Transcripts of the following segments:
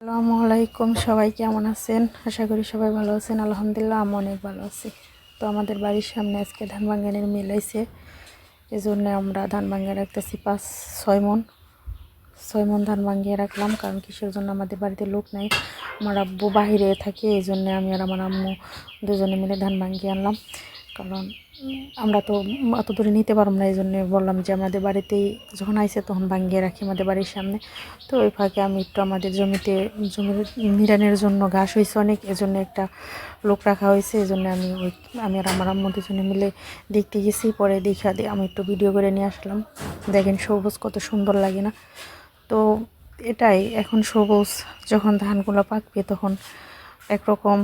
আসসালামু আলাইকুম, সবাই কেমন আছেন? আশা করি সবাই ভালো আছেন। আলহামদুলিল্লাহ আমি অনেক ভালো আছি। তো আমাদের বাড়ির সামনে আজকে ধান বাঙ্গানের মিল আইছে এই জন্য আমরা ধান ভাঙ্গিয়ে রাখতেছি পাঁচ, ছয় মন। ছয় মন ধান ভাঙ্গিয়ে রাখলাম, কারণ কিসের জন্য আমাদের বাড়িতে লোক নাই। আমার আব্বু বাহিরে থাকে এই জন্য আমি আর আমার আম্মু দুজনে মিলে ধান ভাঙ্গিয়ে আনলাম। কারণ, আমরা তো অত দূরে নিতে পারব না এই জন্যে বললাম যে আমাদের বাড়িতেই যখন আইসে তখন ভাঙিয়ে রাখি আমাদের বাড়ির সামনে। তো ওই ফাঁকে আমি একটু আমাদের জমিতে, জমির নিরানের জন্য ঘাস হয়েছে অনেক, এজন্য একটা লোক রাখা হয়েছে এই জন্য আমি ওই, আমি আর আমার আম্মু দুজনে মিলে দেখতে গেছি, পরে দেখা দিয়ে আমি একটু ভিডিও করে নিয়ে আসলাম। দেখেন সবুজ কত সুন্দর লাগে না। তো এটাই, এখন সবুজ, যখন ধানগুলো পাকবে তখন একরকম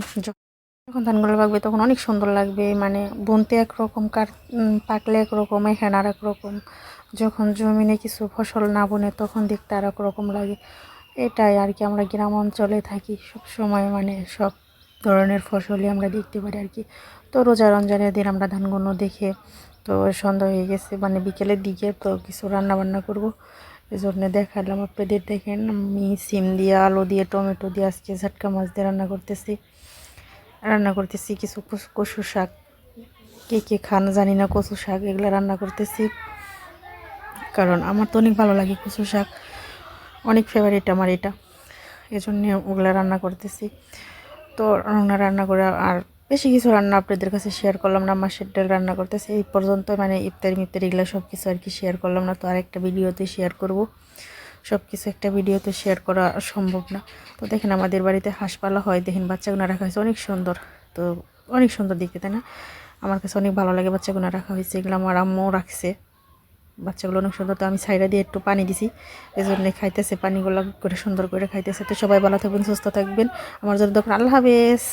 যখন ধানগুলো পাকবে তখন অনেক সুন্দর লাগবে মানে বুনতে একরকম কার পাকলে একরকম, এখানে আর একরকম। যখন জমিনে কিছু ফসল না বনে তখন দেখতে আর রকম লাগে। এটাই আর কি আমরা গ্রাম অঞ্চলে থাকি, সব সময় মানে সব ধরনের ফসলই আমরা দেখতে পারি আর কি। তো রোজা রমজানের দিন আমরা ধানগুলো দেখে তো সন্ধ্যা হয়ে গেছে মানে বিকেলের দিকে তো কিছু রান্না বান্না করব। এই জন্য দেখালাম আপনাদের, দেখেন আমি সিম দিয়ে, আলু দিয়ে, টমেটো দিয়ে আজকে ঝাটকা মাছ দিয়ে রান্না করতেছি। রান্না করতেছি কিছু কচু- শাক। কে কে খান জানি না কচু শাক এগুলো রান্না করতেছি। কারণ আমার তো অনেক ভালো লাগে কচু শাক। অনেক ফেভারিট আমার এটা। এজন্য ওগুলো রান্না করতেছি। তো রান্না রান্না করে আর বেশি কিছু রান্না আপনাদের কাছে শেয়ার করলাম না, মাসের ডাল রান্না করতেছি। এই পর্যন্ত মানে ইফতারি মিফতারি এগুলো সব কিছু আর কি শেয়ার করলাম না, তো আরেকটা ভিডিওতে শেয়ার করব। সব কিছু একটা ভিডিওতে শেয়ার করা সম্ভব না। তো দেখেন আমাদের বাড়িতে হাঁসপালা হয়, দেখেন বাচ্চাগুলো রাখা হয়েছে, অনেক সুন্দর। তো অনেক সুন্দর দেখতে, তাই না? আমার কাছে অনেক ভালো লাগে বাচ্চাগুলো রাখা হয়েছে, এগুলো আমার আম্মু রাখছে। বাচ্চাগুলো অনেক সুন্দর, তো আমি সাইডা দিয়ে একটু পানি দিছি। এই জন্য খাইতেছে, পানিগুলো করে সুন্দর করে খাইতেছে। তো সবাই ভালো থাকবেন, সুস্থ থাকবেন। আমার জন্য দোকান আল্লাহ হাফেজ।